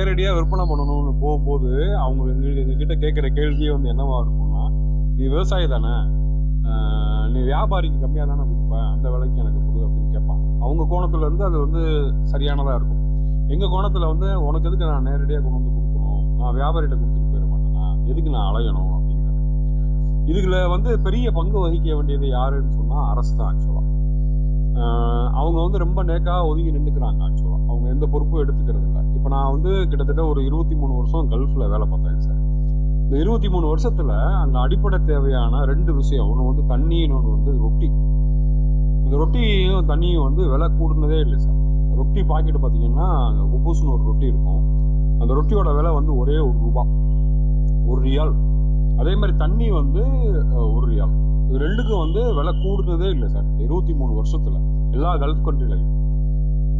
நேரடியாக விற்பனை பண்ணணும்னு போகும்போது அவங்க எங்க எங்ககிட்ட கேட்குற கேள்வியே வந்து என்னவா இருக்கும்னா நீ விவசாயி தானே? நீ வியாபாரிக்கு கம்மியாக தானே கொடுப்பேன் அந்த விலைக்கு எனக்கு கொடு அப்படின்னு கேட்பாங்க. அவங்க கோணத்துல இருந்து அது வந்து சரியானதாக இருக்கும். எங்கள் கோணத்தில் வந்து உனக்கு எதுக்கு நான் நேரடியாக கொண்டு வந்து கொடுக்கணும்? நான் வியாபாரிகிட்ட கொடுத்துட்டு போயிட மாட்டேனா? எதுக்கு நான் அலையணும்? அப்படிங்கிறது. இதுல வந்து பெரிய பங்கு வகிக்க வேண்டியது யாருன்னு சொன்னால் அரசு தான் ஆக்சுவலாக அவங்க வந்து ரொம்ப நேக்காக ஒதுங்கி நின்றுக்கிறாங்க ஆக்சுவலாக அவங்க எந்த பொறுப்பும் எடுத்துக்கிறது இல்லை. இப்போ நான் வந்து கிட்டத்தட்ட ஒரு இருபத்தி மூணு வருஷம் கல்ஃபில் வேலை பார்த்தேன் சார் இந்த இருபத்தி மூணு வருஷத்தில் அங்கே அடிப்படை தேவையான ரெண்டு விஷயம். ஒன்று வந்து தண்ணி இன்னொன்று வந்து ரொட்டி. இந்த ரொட்டியும் தண்ணியும் வந்து விலை கூடுனதே இல்லை சார் ரொட்டி பாக்கெட் பார்த்தீங்கன்னா உப்புசுன்னு ஒரு ரொட்டி இருக்கும். அந்த ரொட்டியோட விலை வந்து ஒரே ஒரு ரூபா. ஒரு ரியால். அதே மாதிரி தண்ணி வந்து ஒரு ரியால். இது ரெண்டுக்கும் வந்து விலை கூடுனதே இல்லை சார். இருபத்தி மூணு வருஷத்துல எல்லா கல்ஃப் கண்ட்ரிலையும்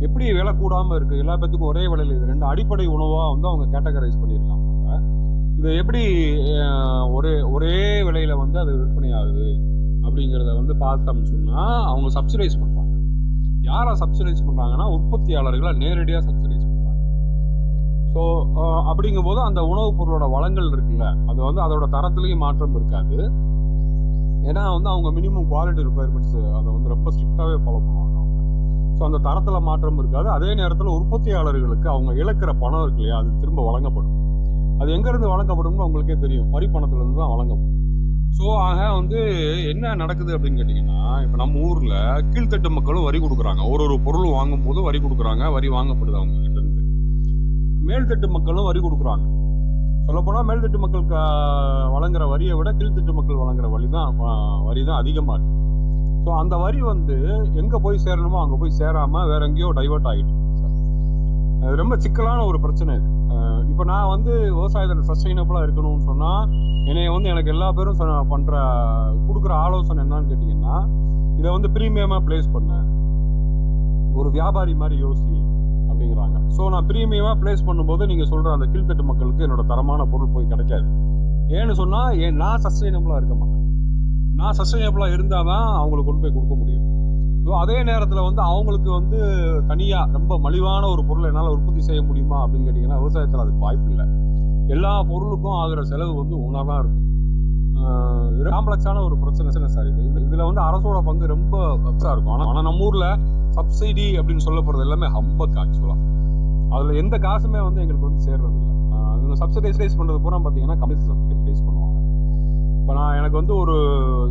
எப்படி விலை கூடாம இருக்கு? எல்லா பேத்துக்கும் ஒரே விலையில் இது ரெண்டு அடிப்படை உணவா வந்து அவங்க கேட்டகரைஸ் பண்ணியிருக்காங்க இது எப்படி ஒரே ஒரே விலையில வந்து அது விற்பனை ஆகுது அப்படிங்கிறத வந்து பார்த்தோம்னு சொன்னா அவங்க சப்சிடைஸ் பண்ணுவாங்க யாரை சப்சிடைஸ் பண்றாங்கன்னா உற்பத்தியாளர்களை நேரடியாக சப்சிடைஸ் பண்ணுவாங்க ஸோ அப்படிங்கும் போது அந்த உணவுப் பொருளோட வளங்கள் இருக்குல்ல அது வந்து அதோட தரத்துலேயும் மாற்றம் இருக்காது. ஏன்னா வந்து அவங்க மினிமம் குவாலிட்டி ரிக்குவயர்மெண்ட்ஸ் அதை வந்து ரொம்ப ஸ்ட்ரிக்டாகவே ஃபாலோ பண்ணுவாங்க அவங்க. ஸோ அந்த தரத்தில் மாற்றம் இருக்காது. அதே நேரத்தில் உற்பத்தியாளர்களுக்கு அவங்க இழக்கிற பணம் இருக்கு இல்லையா? அது திரும்ப வழங்கப்படும். அது எங்கேருந்து வழங்கப்படும்னு அவங்களுக்கே தெரியும். வரி பணத்துலேருந்து தான் வழங்கப்படும் ஸோ ஆக வந்து என்ன நடக்குது அப்படின்னு கேட்டிங்கன்னா இப்போ நம்ம ஊரில் கீழ்த்தட்டு மக்களும் வரி கொடுக்குறாங்க. ஒரு ஒரு பொருள் வாங்கும் போது வரி கொடுக்குறாங்க. வரி வாங்கப்படுது அவங்க கிட்டேருந்து மேல்தட்டு மக்களும் வரி கொடுக்குறாங்க. சொல்லப்போனால் மேல்தட்டு மக்களுக்கு வழங்குற வரியை விட கீழ்த்தட்டு மக்கள் வழங்குற வழி தான் வரி தான் அதிகமாக இருக்கு. ஸோ அந்த வரி வந்து எங்கே போய் சேரணுமோ அங்கே போய் சேராமல் வேற எங்கேயோ டைவர்ட் ஆகிட்டு சார் அது ரொம்ப சிக்கலான ஒரு பிரச்சனை இது. இப்போ நான் வந்து விவசாயத்தில் சஸ்டைனபிளாக இருக்கணும்னு சொன்னால் என்னைய வந்து எனக்கு எல்லா பேரும் பண்ணுற கொடுக்குற ஆலோசனை என்னன்னு கேட்டிங்கன்னா இதை வந்து ப்ரீமியமாக ப்ளேஸ் பண்ண. ஒரு வியாபாரி மாதிரி யோசி. அப்படிங்கிறாங்க. ஸோ நான் ப்ரீமியமாக ப்ளேஸ் பண்ணும்போது நீங்கள் சொல்கிற அந்த கீழ்த்தட்டு மக்களுக்கு என்னோட தரமான பொருள் போய் கிடைக்காது. ஏன்னு சொன்னால் ஏன் நான் சஸ்டைனபிளாக இருக்க மாட்டேன். நான் சஸ்டைனபிளாக இருந்தால் தான் அவங்களுக்கு கொண்டு போய் கொடுக்க முடியும். ஸோ அதே நேரத்தில் வந்து அவங்களுக்கு வந்து தனியாக ரொம்ப மலிவான ஒரு பொருளை என்னால் உற்பத்தி செய்ய முடியுமா அப்படின்னு கேட்டிங்கன்னா விவசாயத்தில் அதுக்கு வாய்ப்பு இல்லை. எல்லா பொருளுக்கும் ஆகிற செலவு வந்து ஒன்றா தான் இருக்கும். காம்ப்ளெக்ஸான ஒரு பிரச்சனை சார் இது இது- இதுல வந்து அரசோட பங்கு ரொம்ப பெருசா இருக்கும். ஆனால் ஆனால் நம்ம ஊர்ல சப்சிடி அப்படின்னு சொல்லப்படுறது எல்லாமே ஹம்பக் ஆக்சுவலா அதுல எந்த காசுமே வந்து எங்களுக்கு வந்து சேர்றது இல்லை. ஆஹ் இவங்க சப்சிடைஸ் பண்றது பூரா பாத்தீங்கன்னா கம்பெனி சப்சிடைஸ் பண்ணுவாங்க. இப்போ நான் எனக்கு வந்து ஒரு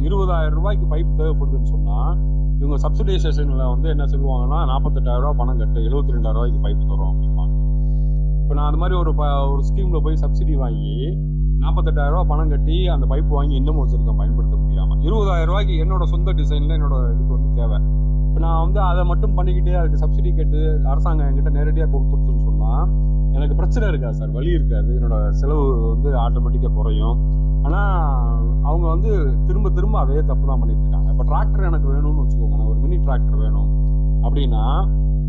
இருபதாயிரம் ரூபாய்க்கு பைப் தேவைப்படுதுன்னு சொன்னா இவங்க சப்சிடைசேஷன்ல வந்து என்ன சொல்லுவாங்கன்னா நாற்பத்தெட்டாயிரம் பணம் கட்டு எழுபத்தி ரெண்டாயிரம் ரூபாய்க்கு பைப் தரும் அப்படிம்பாங்க. இப்போ நான் அந்த மாதிரி ஒரு ப- ஒரு ஸ்கீம்ல போய் சப்சிடி வாங்கி நாற்பத்தெட்டாயிரம் ரூபா பணம் கட்டி அந்த பைப் வாங்கி இன்னமும் வச்சிருக்கேன் பயன்படுத்த முடியாம. இருபதாயிரம் ரூபாய்க்கு என்னோட சொந்த டிசைன்ல என்னோட இதுக்கு வந்து தேவை. இப்போ நான் வந்து அதை மட்டும் பண்ணிக்கிட்டு அதுக்கு சப்சிடி கேட்டு அரசாங்கம் என்கிட்ட நேரடியாக கொடுத்துருச்சுன்னு சொன்னால் எனக்கு பிரச்சனை இருக்காது சார். வழி இருக்காது. என்னோட செலவு வந்து ஆட்டோமேட்டிக்காக குறையும். ஆனால் அவங்க வந்து திரும்ப திரும்ப அதே தப்பு தான் பண்ணிட்டு இருக்காங்க. இப்போ டிராக்டர் எனக்கு வேணும்னு வச்சுக்கோங்க நான் ஒரு மினி டிராக்டர் வேணும். அப்படின்னா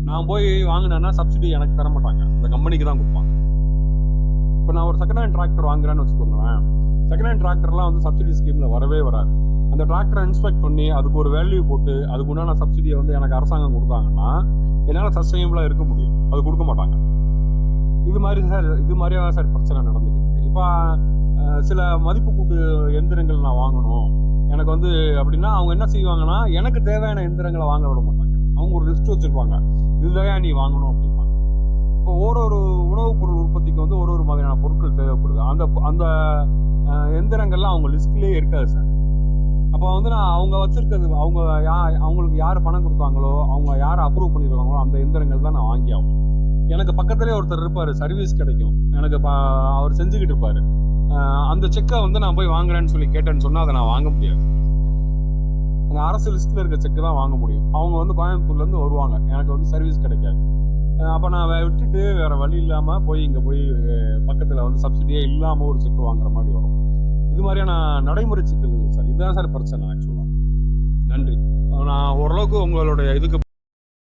நான் போய் வாங்கினேன்னா சப்சிடி எனக்கு தர மாட்டாங்க. இந்த கம்பெனிக்கு தான் கொடுப்பாங்க. இப்போ நான் ஒரு செகண்ட் ஹேண்ட் டிராக்டர் வாங்குறேன்னு வச்சுக்கோங்களேன். செகண்ட் ஹேண்ட் டிராக்டர்லாம் வந்து சப்சிடி ஸ்கீம்ல வரவே வராது. அந்த டிராக்டரை இன்ஸ்பெக்ட் பண்ணி அதுக்கு ஒரு வேல்யூ போட்டு அதுக்கு உண்டான சப்சிடியை வந்து எனக்கு அரசாங்கம் கொடுத்தாங்கன்னா என்னால் சஸ்டைனபிளாக இருக்க முடியும். அது கொடுக்க மாட்டாங்க. இது மாதிரி சார் இது மாதிரியா சார் பிரச்சனை நடந்துக்கிட்டு இருக்கு. இப்போ சில மதிப்பு கூட்டு எந்திரங்கள் நான் வாங்கணும். எனக்கு வந்து அப்படின்னா அவங்க என்ன செய்வாங்கன்னா எனக்கு தேவையான எந்திரங்களை வாங்க விட மாட்டாங்க. அவங்க ஒரு லிஸ்ட் வச்சிருப்பாங்க. இதுதான் நீ வாங்கணும் அப்படிம்பாங்க. இப்போ ஒரு ஒரு உணவுப் பொருள் உற்பத்திக்கு வந்து ஒரு ஒரு மாதிரியான பொருட்கள் தேவைப்படுது. அந்த அந்த எந்திரங்கள்லாம் அவங்க லிஸ்ட்லயே இருக்காது சார் அப்போ வந்து நான் அவங்க வச்சிருக்கிறது அவங்க யா அவங்களுக்கு யார் பணம் கொடுப்பாங்களோ அவங்க யார் அப்ரூவ் பண்ணிருக்காங்களோ அந்த எந்திரங்கள் தான் நான் வாங்கி ஆகும் எனக்கு பக்கத்துலேயே ஒருத்தர் இருப்பாரு சர்வீஸ் கிடைக்கும். எனக்கு அவர் செஞ்சுக்கிட்டு இருப்பாரு. அந்த செக்கை வந்து நான் போய் வாங்குறேன்னு சொல்லி கேட்டேன்னு சொன்னா அதை நான் வாங்க முடியாது. அந்த அரசு லிஸ்ட்டில் இருக்க செக்கு தான் வாங்க முடியும். அவங்க வந்து கோயம்புத்தூர்ல இருந்து வருவாங்க. எனக்கு வந்து சர்வீஸ் கிடைக்காது. அப்போ அப்ப நான் விட்டுட்டு வேற வழி இல்லாம போய் இங்க போய் பக்கத்தில் பக்கத்துல வந்து சப்சிடியே இல்லாம ஒரு செக்கு வாங்குற மாதிரி வரும். இது மாதிரியான நடைமுறை சிக்கல்கள் சார். இதுதான் சார் பிரச்சனை ஆக்சுவலாக நன்றி. நான் ஓரளவுக்கு உங்களுடைய இதுக்கு